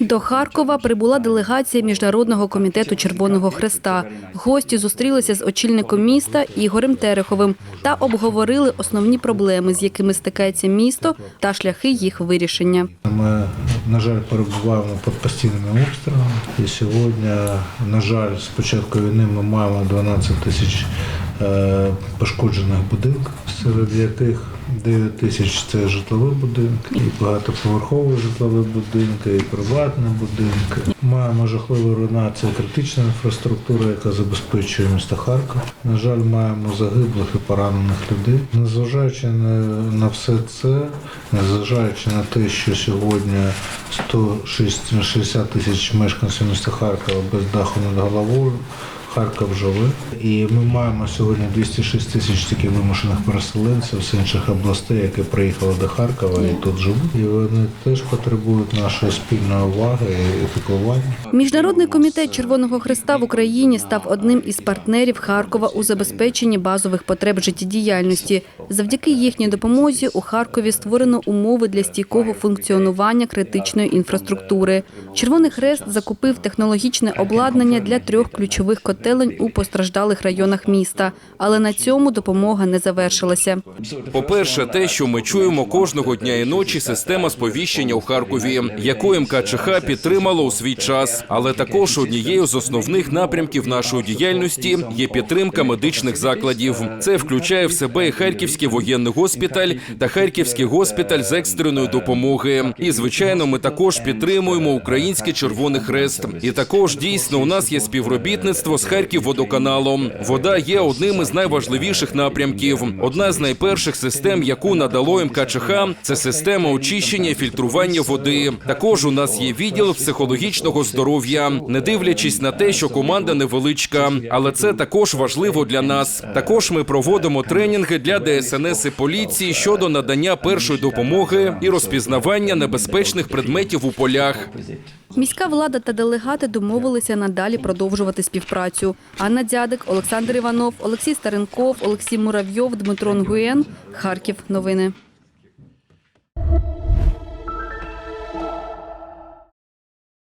До Харкова прибула делегація міжнародного комітету Червоного Хреста. Гості зустрілися з очільником міста Ігорем Тереховим та обговорили основні проблеми, з якими стикається місто, та шляхи їх вирішення. Ми, на жаль, перебуваємо під постійними обстрілами. І сьогодні, на жаль, з початку війни ми маємо 12 тисяч пошкоджених будинків, серед яких 9 тисяч це житлові будинки, і багатоповерхові житлові будинки, і приватні будинки. Маємо жахливу руйнацію критичної інфраструктури, яка забезпечує місто Харків. На жаль, маємо загиблих і поранених людей. Незважаючи на, на все це, незважаючи на те, що сьогодні 160 тисяч мешканців міста Харкова без даху над головою. Харків живе. І ми маємо сьогодні 206 тисяч таких вимушених переселенців з інших областей, які приїхали до Харкова і тут живуть. І вони теж потребують нашої спільної уваги і піклування. Міжнародний комітет Червоного Хреста в Україні став одним із партнерів Харкова у забезпеченні базових потреб життєдіяльності. Завдяки їхній допомозі у Харкові створено умови для стійкого функціонування критичної інфраструктури. Червоний Хрест закупив технологічне обладнання для трьох ключових котелень у постраждалих районах міста. Але на цьому допомога не завершилася. По-перше, те, що ми чуємо кожного дня і ночі, система сповіщення у Харкові, яку МКЧХ підтримало у свій час. Але також однією з основних напрямків нашої діяльності є підтримка медичних закладів. Це включає в себе і Харківський воєнний госпіталь та Харківський госпіталь з екстреної допомоги. І звичайно, ми також підтримуємо Український Червоний Хрест. І також дійсно у нас є співробітництво з Харківводоканалом. Вода є одним із найважливіших напрямків. Одна з найперших систем, яку надало МКЧХ, це система очищення і фільтрування води. Також у нас є відділ психологічного здоров'я, не дивлячись на те, що команда невеличка, але це також важливо для нас. Також ми проводимо тренінги для ДСНС і поліції щодо надання першої допомоги і розпізнавання небезпечних предметів у полях. Міська влада та делегати домовилися надалі продовжувати співпрацю. Анна Дядик, Олександр Іванов, Олексій Старенков, Олексій Муравйов, Дмитро Нгуєн. Харків. Новини.